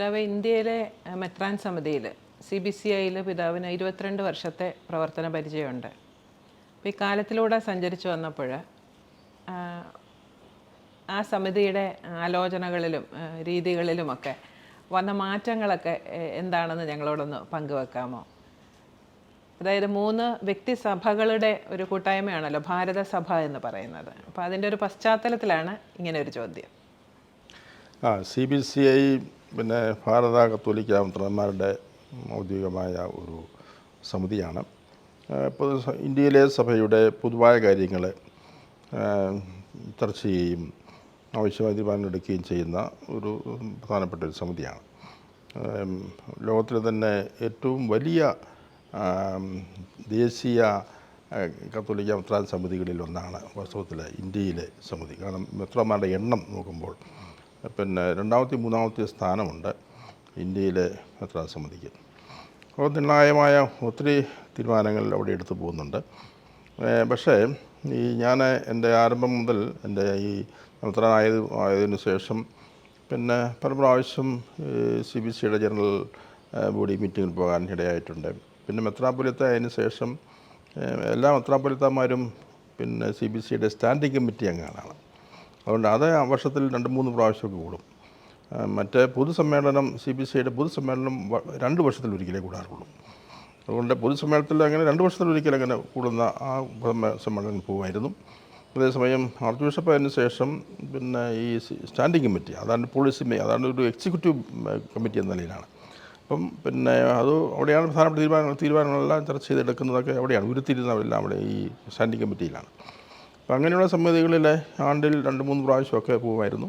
പിതാവ് ഇന്ത്യയിലെ മെത്രാൻ സമിതിയിൽ സി ബി സി ഐയിൽ പിതാവിന് ഇരുപത്തിരണ്ട് വർഷത്തെ പ്രവർത്തന പരിചയമുണ്ട്. അപ്പോൾ ഈ കാലത്തിലൂടെ സഞ്ചരിച്ചു വന്നപ്പോൾ ആ സമിതിയുടെ ആലോചനകളിലും രീതികളിലുമൊക്കെ വന്ന മാറ്റങ്ങളൊക്കെ എന്താണെന്ന് ഞങ്ങളോടൊന്ന് പങ്കുവെക്കാമോ? അതായത് മൂന്ന് വ്യക്തി സഭകളുടെ ഒരു കൂട്ടായ്മയാണല്ലോ ഭാരതസഭ എന്ന് പറയുന്നത്. അപ്പോൾ അതിന്റെ ഒരു പശ്ചാത്തലത്തിലാണ് ഇങ്ങനെ ഒരു ചോദ്യം. ആ സി ബി സി ഐ പിന്നെ ഭാരത കത്തോലിക്ക മന്ത്രിമാരുടെ ഔദ്യോഗികമായ ഒരു സമിതിയാണ്. പൊതു ഇന്ത്യയിലെ സഭയുടെ പൊതുവായ കാര്യങ്ങൾ ചർച്ച ചെയ്യുകയും ആവശ്യമായ തീരുമാനമെടുക്കുകയും ചെയ്യുന്ന ഒരു പ്രധാനപ്പെട്ട ഒരു സമിതിയാണ്. ലോകത്തിലെ തന്നെ ഏറ്റവും വലിയ ദേശീയ കത്തോലിക്ക മെത്രാൻ സമിതികളിൽ ഒന്നാണ് വാസ്തവത്തിൽ ഇന്ത്യയിലെ സമിതി. കാരണം മെത്രാന്മാരുടെ എണ്ണം നോക്കുമ്പോൾ പിന്നെ രണ്ടാമത്തെ മൂന്നാമത്തെ സ്ഥാനമുണ്ട് ഇന്ത്യയിലെ മെത്രാൻ സമിതിക്ക് അപ്പോൾ നിർണായകമായ ഒത്തിരി തീരുമാനങ്ങൾ അവിടെ എടുത്തു പോകുന്നുണ്ട്. പക്ഷേ ഈ ഞാൻ എന്റെ ആരംഭം മുതൽ എന്റെ ഈ നടത്തനായത് ആയതിനു ശേഷം പിന്നെ പല പ്രാവശ്യം സി ബി സിയുടെ ജനറൽ ബോഡി മീറ്റിങ്ങിൽ പോകാൻ ഇടയായിട്ടുണ്ട്. പിന്നെ മെത്രാപൊലിത്ത അതിന് ശേഷം എല്ലാ മെത്രാപൊലിത്തമാരും പിന്നെ സി ബി സിയുടെ സ്റ്റാൻഡിംഗ് കമ്മിറ്റി അംഗങ്ങളാണ്. അതുകൊണ്ട് അത് വർഷത്തിൽ രണ്ട് മൂന്ന് പ്രാവശ്യമൊക്കെ കൂടും. മറ്റേ പൊതുസമ്മേളനം സി ബി സിയുടെ പൊതുസമ്മേളനം രണ്ട് വർഷത്തിൽ ഒരിക്കലേ കൂടാറുള്ളൂ. അതുകൊണ്ട് പൊതുസമ്മേളനത്തിൽ അങ്ങനെ രണ്ട് വർഷത്തിൽ ഒരിക്കൽ അങ്ങനെ കൂടുന്ന ആ സമ്മേ- സമ്മേളനം പോകുമായിരുന്നു. അതേസമയം ആർച്ച് ബിഷപ്പ് ശേഷം പിന്നെ ഈ സ്റ്റാൻഡിംഗ് കമ്മിറ്റി അതാണ് പോളിസി മേ അതാണ് ഒരു എക്സിക്യൂട്ടീവ് കമ്മിറ്റി എന്ന നിലയിലാണ്. അപ്പം പിന്നെ അത് അവിടെയാണ് പ്രധാനപ്പെട്ട തീരുമാനങ്ങൾ തീരുമാനങ്ങളെല്ലാം ചർച്ച ചെയ്തെടുക്കുന്നതൊക്കെ അവിടെയാണ് ഉരുത്തിരുന്നവരെല്ലാം അവിടെ ഈ സ്റ്റാൻഡിംഗ് കമ്മിറ്റിയിലാണ്. അപ്പം അങ്ങനെയുള്ള സമിതികളിൽ ആണ്ടിൽ രണ്ട് മൂന്ന് പ്രാവശ്യമൊക്കെ പോകുമായിരുന്നു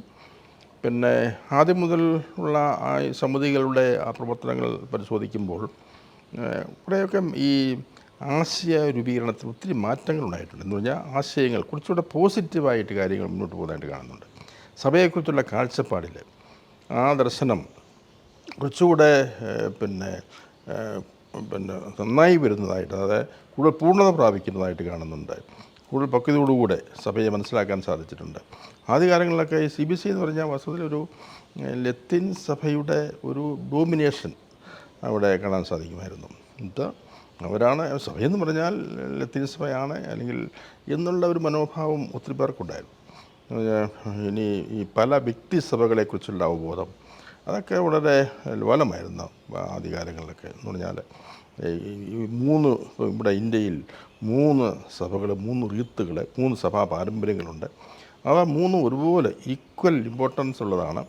പിന്നെ ആദ്യം മുതൽ ഉള്ള ആ സമിതികളുടെ ആ പ്രവർത്തനങ്ങൾ പരിശോധിക്കുമ്പോൾ കുറേയൊക്കെ ഈ ആശയ രൂപീകരണത്തിൽ ഒത്തിരി മാറ്റങ്ങൾ ഉണ്ടായിട്ടുണ്ട്. എന്ന് പറഞ്ഞാൽ ആശയങ്ങൾ കുറച്ചുകൂടെ പോസിറ്റീവായിട്ട് കാര്യങ്ങൾ മുന്നോട്ട് പോകുന്നതായിട്ട് കാണുന്നുണ്ട്. സഭയെക്കുറിച്ചുള്ള കാഴ്ചപ്പാടിൽ ആ ദർശനം കുറച്ചുകൂടെ പിന്നെ പിന്നെ നന്നായി വരുന്നതായിട്ട് അതായത് കൂടുതൽ പൂർണത പ്രാപിക്കുന്നതായിട്ട് കാണുന്നുണ്ട്. കൂടുതൽ പക്വതയോടുകൂടെ സഭയെ മനസ്സിലാക്കാൻ സാധിച്ചിട്ടുണ്ട്. ആദ്യകാലങ്ങളിലൊക്കെ ഈ സി ബി സി എന്ന് പറഞ്ഞാൽ വാസ്തവത്തിൽ ഒരു ലത്തിൻ സഭയുടെ ഒരു ഡോമിനേഷൻ അവിടെ കാണാൻ സാധിക്കുമായിരുന്നു. എന്നിട്ട് അവരാണ് സഭയെന്ന് പറഞ്ഞാൽ ലത്തിൻ സഭയാണ് അല്ലെങ്കിൽ എന്നുള്ള ഒരു മനോഭാവം ഒത്തിരി പേർക്കുണ്ടായിരുന്നു. ഇനി ഈ പല വ്യക്തി സഭകളെക്കുറിച്ചുള്ള അവബോധം അതൊക്കെ വളരെ ലോലമായിരുന്നു ആദ്യകാലങ്ങളിലൊക്കെ എന്ന് പറഞ്ഞാൽ ഈ മൂന്ന് ഇവിടെ ഇന്ത്യയിൽ മൂന്ന് സഭകൾ മൂന്ന് റീത്തുകൾ മൂന്ന് സഭാ പാരമ്പര്യങ്ങളുണ്ട്. അവ മൂന്നും ഒരുപോലെ ഈക്വൽ ഇമ്പോർട്ടൻസ് ഉള്ളതാണ്.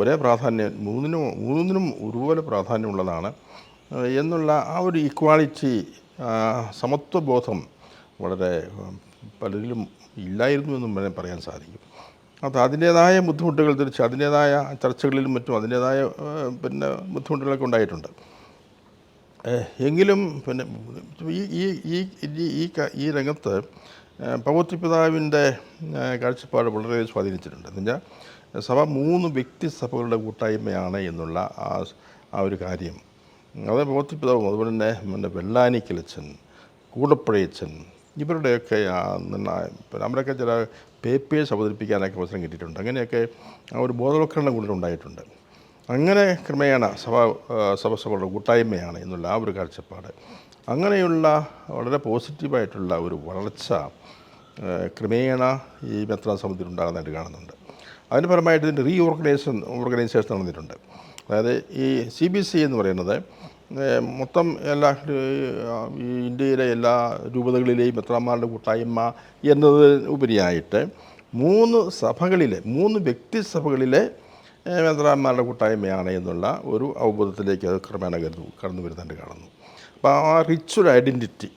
ഒരേ പ്രാധാന്യം മൂന്നിനും മൂന്നിനും ഒരുപോലെ പ്രാധാന്യമുള്ളതാണ്. എന്നുള്ള ആ ഒരു ഈക്വാളിറ്റി സമത്വബോധം വളരെ പലരിലും ഇല്ലായിരുന്നു എന്നും വേണേൽ പറയാൻ സാധിക്കും. അത് അതിന്റേതായ ബുദ്ധിമുട്ടുകൾ തിരിച്ച് അതിന്റേതായ ചർച്ചകളിലും മറ്റും അതിന്റേതായ പിന്നെ ബുദ്ധിമുട്ടുകളൊക്കെ ഉണ്ടായിട്ടുണ്ട്. എങ്കിലും പിന്നെ ഈ ഈ ഈ ഈ- ഈ രംഗത്ത് ഏഹ്, പൗത്രി പിതാവിന്റെ കാഴ്ചപ്പാട് വളരെ സ്വാധീനിച്ചിട്ടുണ്ട്. എന്ന് വെച്ചാൽ സഭ മൂന്ന് വ്യക്തി സഭകളുടെ കൂട്ടായ്മയാണ് എന്നുള്ള ആ ആ ഒരു കാര്യം. അത് പൗത്രി പിതാവും അതുപോലെ തന്നെ പിന്നെ വെള്ളാനിക്കലച്ചൻ കൂടപ്പഴയച്ചൻ ഇവരുടെയൊക്കെ അവരൊക്കെ ചില പേപ്പേഴ്സ് അവതരിപ്പിക്കാനൊക്കെ അവസരം കിട്ടിയിട്ടുണ്ട്. അങ്ങനെയൊക്കെ ആ ഒരു ബോധവൽക്കരണം കൂടുതൽ ഉണ്ടായിട്ടുണ്ട്. അങ്ങനെ ക്രമേണ സഭ സഭസഭകളുടെ കൂട്ടായ്മയാണ് എന്നുള്ള ആ ഒരു കാഴ്ചപ്പാട്. അങ്ങനെയുള്ള വളരെ പോസിറ്റീവായിട്ടുള്ള ഒരു വളർച്ച ക്രമേണ ഈ മെത്രാ സമിതിയിൽ ഉണ്ടാകുന്നതായിട്ട് കാണുന്നുണ്ട്. അതിന് പരമായിട്ട് ഇതിന്റെ റീ ഓർഗനൈസേഷൻ ഓർഗനൈസേഷൻ നടന്നിട്ടുണ്ട്. അതായത് ഈ സി ബി സി എന്ന് പറയുന്നത് മൊത്തം എല്ലാ ഈ ഇന്ത്യയിലെ എല്ലാ രൂപതകളിലെയും മെത്രാന്മാരുടെ കൂട്ടായ്മ എന്നത് ഉപരിയായിട്ട് മൂന്ന് സഭകളിലെ മൂന്ന് വ്യക്തിസഭകളിലെ ഏഹ്, മെത്രാന്മാരുടെ കൂട്ടായ്മയാണ് എന്നുള്ള ഒരു അവബോധത്തിലേക്ക് അത് ക്രമേണ കരുതു കടന്നു വരുന്നതായിട്ട് കാണുന്നു. അപ്പോൾ ആ റിച്വൽ ഐഡന്റിറ്റി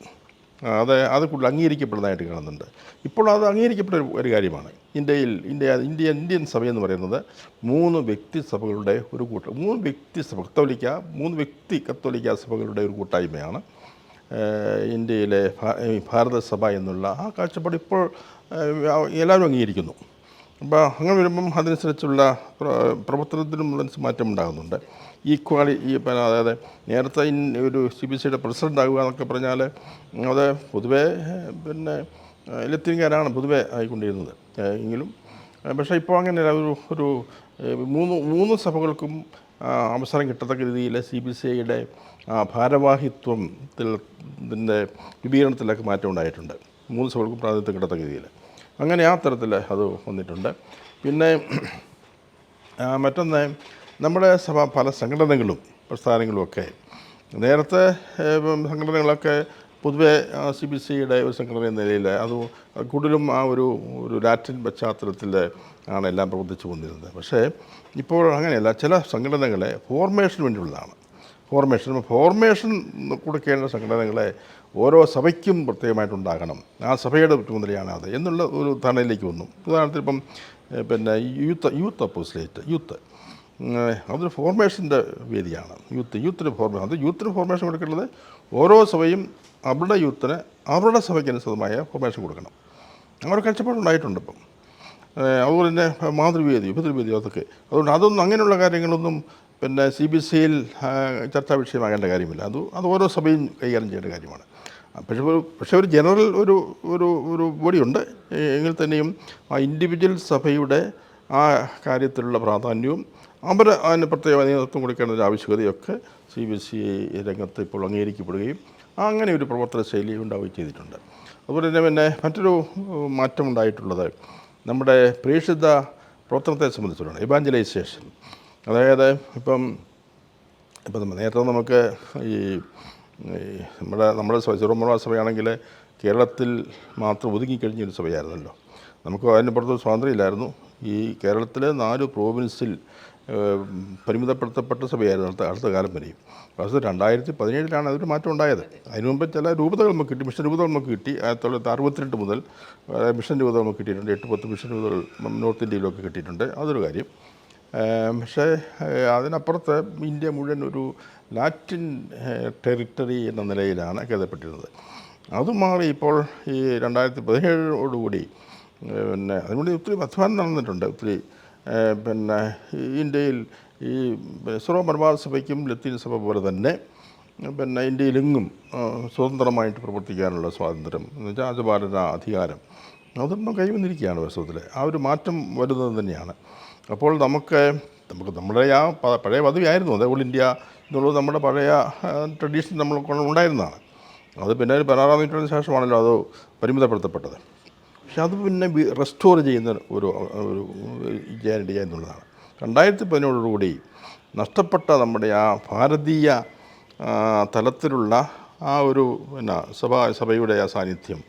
അത് അത് കൂടുതൽ അംഗീകരിക്കപ്പെടുന്നതായിട്ട് കാണുന്നുണ്ട്. ഇപ്പോൾ അത് അംഗീകരിക്കപ്പെട്ട ഒരു- ഒരു കാര്യമാണ്. ഇന്ത്യയിൽ ഇന്ത്യ ഇന്ത്യ ഇന്ത്യൻ സഭ എന്ന് പറയുന്നത് മൂന്ന് വ്യക്തി സഭകളുടെ ഒരു കൂട്ട മൂന്ന് വ്യക്തി സഭ കത്തോലിക്ക മൂന്ന് വ്യക്തി കത്തോലിക്ക സഭകളുടെ ഒരു കൂട്ടായ്മയാണ്. ഇന്ത്യയിലെ ഭാരതസഭ എന്നുള്ള ആ കാഴ്ചപ്പാട് ഇപ്പോൾ എല്ലാവരും അംഗീകരിക്കുന്നു. അപ്പോൾ അങ്ങനെ വരുമ്പം അതനുസരിച്ചുള്ള പ്ര- പ്രവർത്തനത്തിനും അതനുസരിച്ച് മാറ്റം ഉണ്ടാകുന്നുണ്ട്. ഈക്വാളി ഈ അതായത് നേരത്തെ ഒരു സി ബി സിയുടെ പ്രസിഡന്റ് ആകുക എന്നൊക്കെ പറഞ്ഞാൽ അത് പൊതുവേ പിന്നെ ലത്തീൻകാരാണ് പൊതുവേ ആയിക്കൊണ്ടിരുന്നത്. എങ്കിലും പക്ഷേ ഇപ്പോൾ അങ്ങനെ ഒരു ഒരു മൂന്ന് മൂന്ന് സഭകൾക്കും അവസരം കിട്ടത്തക്ക രീതിയിൽ സി ബി സി ഐയുടെ ഭാരവാഹിത്വത്തിൽ ഇതിന്റെ രൂപീകരണത്തിലൊക്കെ മാറ്റം ഉണ്ടായിട്ടുണ്ട്. മൂന്ന് സഭകൾക്കും പ്രാതിനിധ്യം കിട്ടത്തക്ക രീതിയിൽ അങ്ങനെ ആ തരത്തിൽ അത് വന്നിട്ടുണ്ട്. പിന്നെ മറ്റൊന്ന് നമ്മുടെ സഭ പല സംഘടനകളും പ്രസ്ഥാനങ്ങളുമൊക്കെ. നേരത്തെ സംഘടനകളൊക്കെ പൊതുവെ സി ബി സിയുടെ ഒരു സംഘടന എന്ന നിലയിൽ അത് കൂടുതലും ആ ഒരു ഒരു ലാറ്റിൻ പശ്ചാത്തലത്തിൽ ആണ് എല്ലാം പ്രവർത്തിച്ചു കൊണ്ടിരുന്നത്. പക്ഷേ ഇപ്പോൾ അങ്ങനെയല്ല. ചില സംഘടനകളെ ഫോർമേഷന് വേണ്ടിയുള്ളതാണ്. ഫോർമേഷൻ ഫോർമേഷൻ കൊടുക്കേണ്ട സംഘടനകളെ ഓരോ സഭയ്ക്കും പ്രത്യേകമായിട്ടുണ്ടാകണം. ആ സഭയുടെ ചുമതലയാണ് അത് എന്നുള്ള ഒരു ധാരണയിലേക്ക് വന്നു. ഉദാഹരണത്തിന് ഇപ്പം പിന്നെ യൂത്ത് യൂത്ത് അപ്പോസിലേറ്റ് യൂത്ത്. അതൊരു ഫോർമേഷന്റെ വേദിയാണ്. യൂത്ത് യൂത്തിന് ഫോർമേഷൻ അത് യൂത്തിന് ഫോർമേഷൻ കൊടുക്കേണ്ടത് ഓരോ സഭയും അവരുടെ യൂത്തിന് അവരുടെ സഭയ്ക്ക് അനുസൃതമായ ഫോർമേഷൻ കൊടുക്കണം. അങ്ങനെ ഒരു കാഴ്ചപ്പാടുണ്ടായിട്ടുണ്ട് ഇപ്പം. അതുപോലെ തന്നെ മാതൃവേദി പിതൃവേദി അതൊക്കെ. അതുകൊണ്ട് അതൊന്നും അങ്ങനെയുള്ള കാര്യങ്ങളൊന്നും പിന്നെ സി ബി സിയിൽ ചർച്ചാ വിഷയമാകേണ്ട കാര്യമില്ല. അത് അത് ഓരോ സഭയും കൈകാര്യം ചെയ്യേണ്ട കാര്യമാണ്. പക്ഷേ ഒരു പക്ഷേ ഒരു ജനറൽ ഒരു ഒരു ഒരു ബോഡിയുണ്ട്. എങ്കിൽ തന്നെയും ആ ഇൻഡിവിജ്വൽ സഭയുടെ ആ കാര്യത്തിലുള്ള പ്രാധാന്യവും അവർ അതിന് പ്രത്യേക നേതൃത്വം കൊടുക്കേണ്ട ഒരു ആവശ്യകതയൊക്കെ സി ബി സി രംഗത്ത് ഇപ്പോൾ അംഗീകരിക്കപ്പെടുകയും അങ്ങനെ ഒരു പ്രവർത്തന ശൈലി ഉണ്ടാവുകയും ചെയ്തിട്ടുണ്ട്. അതുപോലെ തന്നെ പിന്നെ മറ്റൊരു മാറ്റമുണ്ടായിട്ടുള്ളത് നമ്മുടെ പ്രേക്ഷിത പ്രവർത്തനത്തെ സംബന്ധിച്ചിട്ടാണ് ഇവാഞ്ചലൈസേഷൻ അതായത് ഇപ്പം ഇപ്പം നേരത്തെ നമുക്ക് ഈ നമ്മുടെ നമ്മുടെ സഭ ചെറുമല സഭയാണെങ്കിൽ കേരളത്തിൽ മാത്രം ഒതുങ്ങിക്കഴിഞ്ഞൊരു സഭയായിരുന്നല്ലോ. നമുക്ക് അതിന് പുറത്ത് സ്വാതന്ത്ര്യമില്ലായിരുന്നു. ഈ കേരളത്തിലെ നാല് പ്രോവിൻസിൽ പരിമിതപ്പെടുത്തപ്പെട്ട സഭയായിരുന്നു അടുത്ത അടുത്ത കാലം വരെയും പക്ഷേ രണ്ടായിരത്തി പതിനേഴിലാണ് അതൊരു മാറ്റം ഉണ്ടായത്. അതിനു മുമ്പ് ചില രൂപതകൾ നമുക്ക് കിട്ടി മിഷൻ രൂപതകൾ നമുക്ക് കിട്ടി. ആയിരത്തി തൊള്ളായിരത്തി അറുപത്തിരണ്ട് മുതൽ മിഷൻ രൂപതകൾ നമുക്ക് കിട്ടിയിട്ടുണ്ട്. എട്ട് പത്ത് മിഷൻ രൂപതകൾ നോർത്ത് ഇന്ത്യയിലൊക്കെ കിട്ടിയിട്ടുണ്ട്. അതൊരു കാര്യം. പക്ഷേ അതിനപ്പുറത്ത് ഇന്ത്യ മുഴുവൻ ഒരു ലാറ്റിൻ ടെറിട്ടറി എന്ന നിലയിലാണ് കരുതപ്പെട്ടിരുന്നത് അത് മാറി ഇപ്പോൾ ഈ രണ്ടായിരത്തി പതിനേഴോടുകൂടി പിന്നെ അതിനുവേണ്ടി ഒത്തിരി അധ്വാനം നടന്നിട്ടുണ്ട്. ഒത്തിരി പിന്നെ ഇന്ത്യയിൽ ഈ ഇസ്രോ മലബാർ സഭയ്ക്കും ലത്തീൻ സഭ പോലെ തന്നെ പിന്നെ ഇന്ത്യയിലെങ്ങും സ്വതന്ത്രമായിട്ട് പ്രവർത്തിക്കാനുള്ള സ്വാതന്ത്ര്യം എന്ന് വെച്ചാൽ രാജപാലന അധികാരം അതൊന്നും കൈവന്നിരിക്കുകയാണ് വാസ്തവത്തിൽ ആ ഒരു മാറ്റം വരുന്നത് തന്നെയാണ്. അപ്പോൾ നമുക്ക് നമുക്ക് നമ്മുടെ ആ പഴയ പദവിയായിരുന്നു. അത് ഓൾ ഇന്ത്യ എന്നുള്ളത് നമ്മുടെ പഴയ ട്രഡീഷൻ നമ്മൾ ഉണ്ടായിരുന്നതാണ്. അത് പിന്നെ ഒരു പതിനാറാം നൂറ്റാണ്ടിന് ശേഷമാണല്ലോ അത് പരിമിതപ്പെടുത്തപ്പെട്ടത്. പക്ഷെ അത് പിന്നെ റെസ്റ്റോർ ചെയ്യുന്ന ഒരു ഒരു എന്നുള്ളതാണ്. രണ്ടായിരത്തി പതിനേഴോടുകൂടി നഷ്ടപ്പെട്ട നമ്മുടെ ആ ഭാരതീയ തലത്തിലുള്ള ആ ഒരു പിന്നെ സഭാ സഭയുടെ ആ സാന്നിധ്യം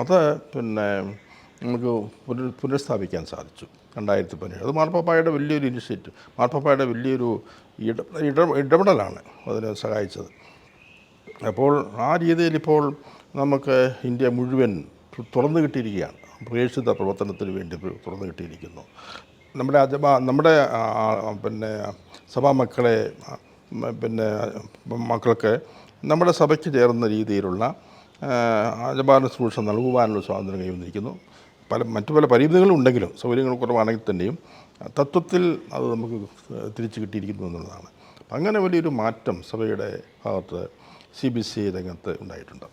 അത് പിന്നെ നമുക്ക് പുനഃസ്ഥാപിക്കാൻ സാധിച്ചു. രണ്ടായിരത്തി പതിനേഴ് അത് മാർപ്പാപ്പായുടെ വലിയൊരു ഇനിഷ്യേറ്റീവ് മാർപ്പാപ്പായുടെ വലിയൊരു ഇട ഇട ഇടപെടലാണ് അതിനെ സഹായിച്ചത്. അപ്പോൾ ആ രീതിയിൽ ഇപ്പോൾ നമുക്ക് ഇന്ത്യ മുഴുവൻ തുറന്നു കിട്ടിയിരിക്കുകയാണ്. പ്രേക്ഷിത പ്രവർത്തനത്തിന് വേണ്ടി തുറന്നു കിട്ടിയിരിക്കുന്നു. നമ്മുടെ അജബ നമ്മുടെ പിന്നെ സഭാ മക്കളെ പിന്നെ മക്കൾക്ക് നമ്മുടെ സഭയ്ക്ക് ചേർന്ന രീതിയിലുള്ള അജപാന ശുശ്രൂഷ നൽകുവാനുള്ള സ്വാതന്ത്ര്യം കൈവന്നിരിക്കുന്നു. പല മറ്റു പല പരിമിതികളും ഉണ്ടെങ്കിലും സൗകര്യങ്ങൾ കുറവാണെങ്കിൽ തന്നെയും തത്വത്തിൽ അത് നമുക്ക് തിരിച്ചു കിട്ടിയിരിക്കുന്നു എന്നുള്ളതാണ്. അങ്ങനെ വലിയൊരു മാറ്റം സഭയുടെ ഭാഗത്ത് സി ബി സി രംഗത്ത് ഉണ്ടായിട്ടുണ്ട്.